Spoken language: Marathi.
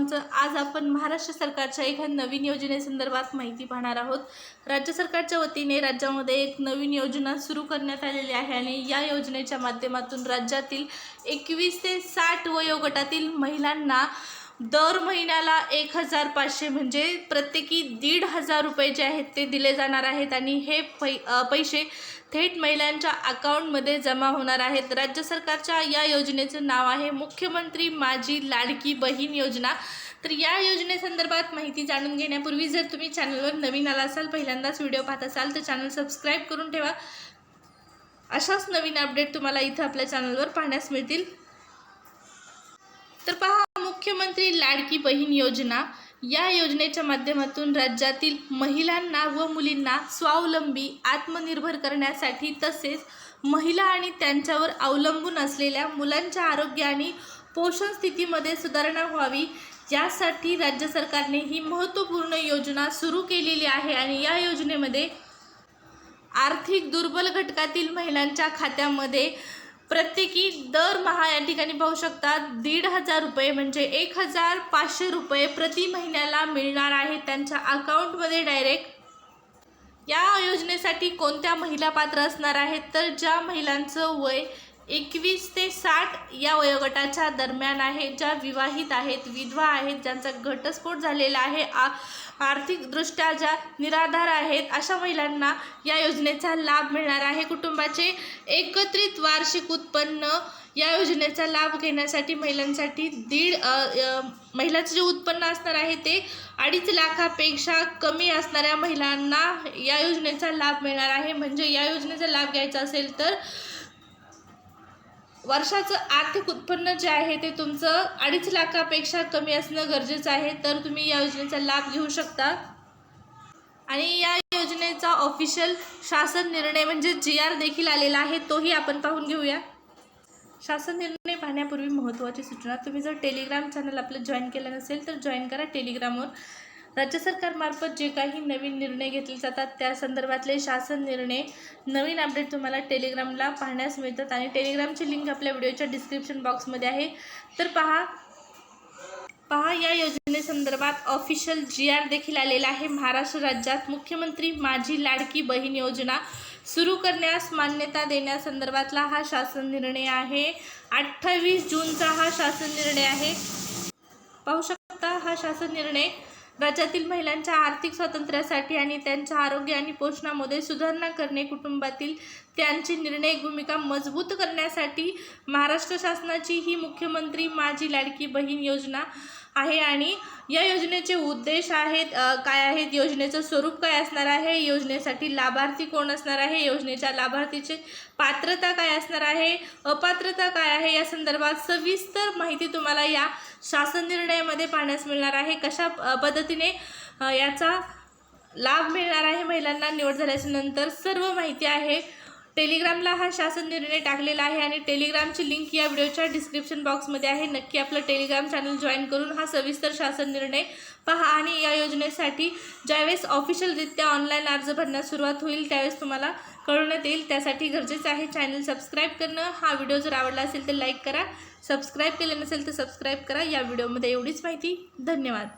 आमचं आज आपण महाराष्ट्र सरकारच्या एका नवीन योजनेसंदर्भात माहिती पाहणार आहोत. राज्य सरकारच्या वतीने राज्यामध्ये एक नवीन योजना सुरू करण्यात आलेली आहे आणि या योजनेच्या माध्यमातून राज्यातील एकवीस ते साठ वयोगटातील महिलांना दर महिन्याला एक हजार पाचशे म्हणजे प्रत्येकी दीड हजार रुपये जे आहेत ते दिले जाणार आहेत आणि हे पै पैसे थेट महिलांच्या अकाउंटमध्ये जमा होणार आहेत. राज्य सरकारच्या या योजनेचं नाव आहे मुख्यमंत्री माझी लाडकी बहीण योजना. तर या योजनेसंदर्भात माहिती जाणून घेण्यापूर्वी जर तुम्ही चॅनलवर नवीन आला असाल पहिल्यांदाच व्हिडिओ पाहत असाल तर चॅनल सबस्क्राईब करून ठेवा. अशाच नवीन अपडेट तुम्हाला इथं आपल्या चॅनलवर पाहण्यास मिळतील. तर पहा मुख्यमंत्री लाडकी बहीण योजना या योजनेच्या माध्यमातून राज्यातील महिलांना व मुलींना स्वावलंबी आत्मनिर्भर करण्यासाठी तसेच महिला आणि त्यांच्यावर अवलंबून असलेल्या मुलांच्या आरोग्य आणि पोषण स्थितीमध्ये सुधारणा व्हावी यासाठी राज्य सरकारने ही महत्त्वपूर्ण योजना सुरू केलेली आहे आणि या योजनेमध्ये आर्थिक दुर्बल घटकातील महिलांच्या खात्यामध्ये प्रत्येकी दरमहा या ठिकाणी पाहू शकता दीड हजार रुपये म्हणजे एक हजार पाचशे रुपये प्रति महिन्याला मिळणार आहे त्यांच्या अकाउंटमध्ये डायरेक्ट या योजनेसाठी कोणत्या महिला पात्र असणार आहेत? तर ज्या महिलांचं वय एकवीस ते साठ या वयोगटाच्या दरम्यान आहेत ज्या विवाहित आहेत विधवा आहेत ज्यांचा घटस्फोट झालेला आहे आ आर्थिकदृष्ट्या ज्या निराधार आहेत अशा महिलांना या योजनेचा लाभ मिळणार आहे. कुटुंबाचे एकत्रित वार्षिक उत्पन्न या योजनेचा लाभ घेण्यासाठी महिलांसाठी दीड महिलाचं जे उत्पन्न असणार आहे ते अडीच लाखापेक्षा कमी असणाऱ्या महिलांना या योजनेचा लाभ मिळणार आहे. म्हणजे या योजनेचा लाभ घ्यायचा असेल तर वर्षाचं आर्थिक उत्पन्न जे आहे ते तुमचं अडीच लाखापेक्षा कमी असणं गरजेचं आहे तर तुम्ही या योजनेचा लाभ घेऊ शकता. आणि या योजनेचा ऑफिशियल शासन निर्णय म्हणजे जी आर देखील आलेला आहे तोही आपण पाहून घेऊया. शासन निर्णय पाहण्यापूर्वी महत्त्वाची सूचना तुम्ही जर टेलिग्राम चॅनल आपलं जॉईन केलं नसेल तर जॉईन करा टेलिग्रामवर राज्य सरकारमार्फत जे काही नवीन निर्णय घेतले जातात त्या संदर्भातले शासन निर्णय नवीन अपडेट तुम्हाला टेलिग्रामला पाहण्यास मिळतात आणि टेलिग्रामची लिंक आपल्या व्हिडिओच्या डिस्क्रिप्शन बॉक्समध्ये आहे. तर पहा पहा या योजनेसंदर्भात ऑफिशियल जी आर देखील आलेला आहे. महाराष्ट्र राज्यात मुख्यमंत्री माझी लाडकी बहीण योजना सुरू करण्यास मान्यता देण्यासंदर्भातला हा शासन निर्णय आहे. अठ्ठावीस जूनचा हा शासन निर्णय आहे. पाहू शकता हा शासन निर्णय राज्यातील महिलांच्या आर्थिक स्वातंत्र्यासाठी आणि त्यांच्या आरोग्य आणि पोषणामध्ये सुधारणा करणे कुटुंबातील त्यांची निर्णय भूमिका मजबूत करण्यासाठी महाराष्ट्र शासनाची ही मुख्यमंत्री माझी लाडकी बहीण योजना आहे आणि या योजनेचे उद्देश आहेत काय आहेत योजनेचं स्वरूप काय असणार आहे योजनेसाठी लाभार्थी कोण असणार आहे योजनेच्या लाभार्थीचे पात्रता काय असणार आहे अपात्रता काय आहे या संदर्भात सविस्तर माहिती तुम्हाला या शासन निर्णयामध्ये पाहण्यास मिळणार आहे. कशा पद्धतीने याचा लाभ मिळणार आहे महिलांना निवड झाल्याच्यानंतर सर्व माहिती आहे. टेलिग्रामला हा शासन निर्णय टाकलेला आहे आणि टेलिग्रामची लिंक या व्हिडिओच्या डिस्क्रिप्शन बॉक्समध्ये आहे. नक्की आपलं टेलिग्राम चॅनल जॉईन करून हा सविस्तर शासन निर्णय पहा आणि या योजनेसाठी ज्यावेळेस ऑफिशियलरित्या ऑनलाईन अर्ज भरण्यास सुरुवात होईल त्यावेळेस तुम्हाला कळवण्यात येईल. त्यासाठी गरजेचं आहे चॅनल सबस्क्राईब करणं. हा व्हिडिओ जर आवडला असेल तर लाईक करा. सबस्क्राईब केलं नसेल तर सबस्क्राईब करा. या व्हिडिओमध्ये एवढीच माहिती. धन्यवाद.